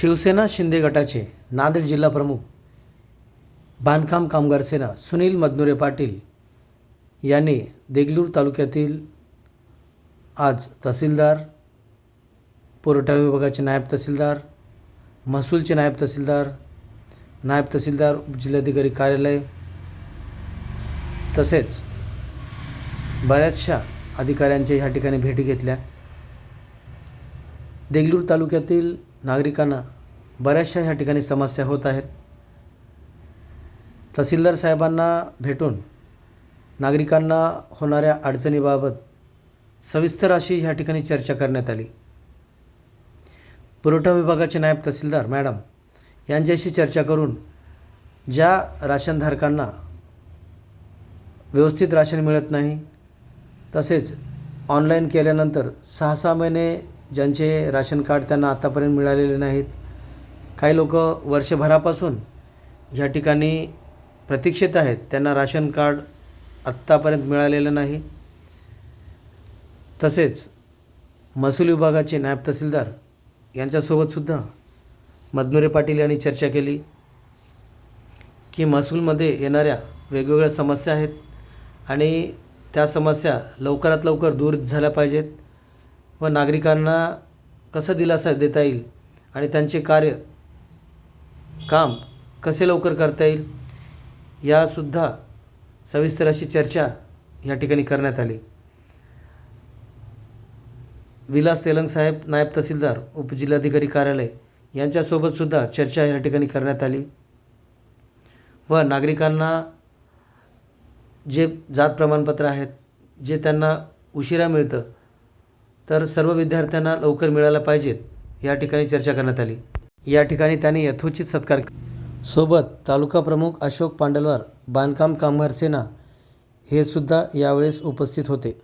शिवसेना शिंदे गटाचे नांदेड जिल्हा प्रमुख बांधकाम कामगार सेना सुनील मदनुरे पाटील यांनी देगलूर तालुक्यातील आज तहसीलदार पुरवठा विभागाचे नायब तहसीलदार महसूलचे नायब तहसीलदार नायब तहसीलदार जिल्हाधिकारी कार्यालय तसेच बऱ्याचशा अधिकाऱ्यांच्या ह्या ठिकाणी भेटी घेतल्या. देगलूर तालुक्यातील नागरिकांना बऱ्याचशा ह्या ठिकाणी समस्या होत आहेत. तहसीलदार साहेबांना भेटून नागरिकांना होणाऱ्या अडचणीबाबत सविस्तर अशी ह्या ठिकाणी चर्चा करण्यात आली. पुरवठा विभागाचे नायब तहसीलदार मॅडम यांच्याशी चर्चा करून ज्या राशनधारकांना व्यवस्थित राशन मिळत नाही तसेच ऑनलाईन केल्यानंतर सहा सहा महिने ज्यांचे राशन कार्ड त्यांना आतापर्यंत मिळालेले नाहीत. काही लोक वर्षभरापासून ह्या ठिकाणी प्रतीक्षेत आहेत त्यांना राशन कार्ड आत्तापर्यंत मिळालेलं नाही. तसेच महसूल विभागाचे नायब तहसीलदार यांच्यासोबतसुद्धा मदनुरे पाटील यांनी चर्चा केली की महसूलमध्ये येणाऱ्या वेगवेगळ्या समस्या आहेत आणि त्या समस्या लवकरात लवकर दूर झाल्या पाहिजेत. व नागरिकांना कसं दिलासा देता येईल आणि त्यांचे कार्य काम कसे लवकर करता येईल यासुद्धा सविस्तर अशी चर्चा या ठिकाणी करण्यात आली. विलास तेलंगसाहेब नायब तहसीलदार उपजिल्हाधिकारी कार्यालय यांच्यासोबतसुद्धा चर्चा या ठिकाणी करण्यात आली व नागरिकांना जे जात प्रमाणपत्र आहेत जे त्यांना उशिरा मिळतं तर सर्व विद्यार्थ्यांना लवकर मिळायला पाहिजेत या ठिकाणी चर्चा करण्यात आली. या ठिकाणी त्यांनी यथोचित सत्कार सोबत तालुका प्रमुख अशोक पांडलवार बांधकाम कामगार सेना हे सुद्धा यावेळेस उपस्थित होते.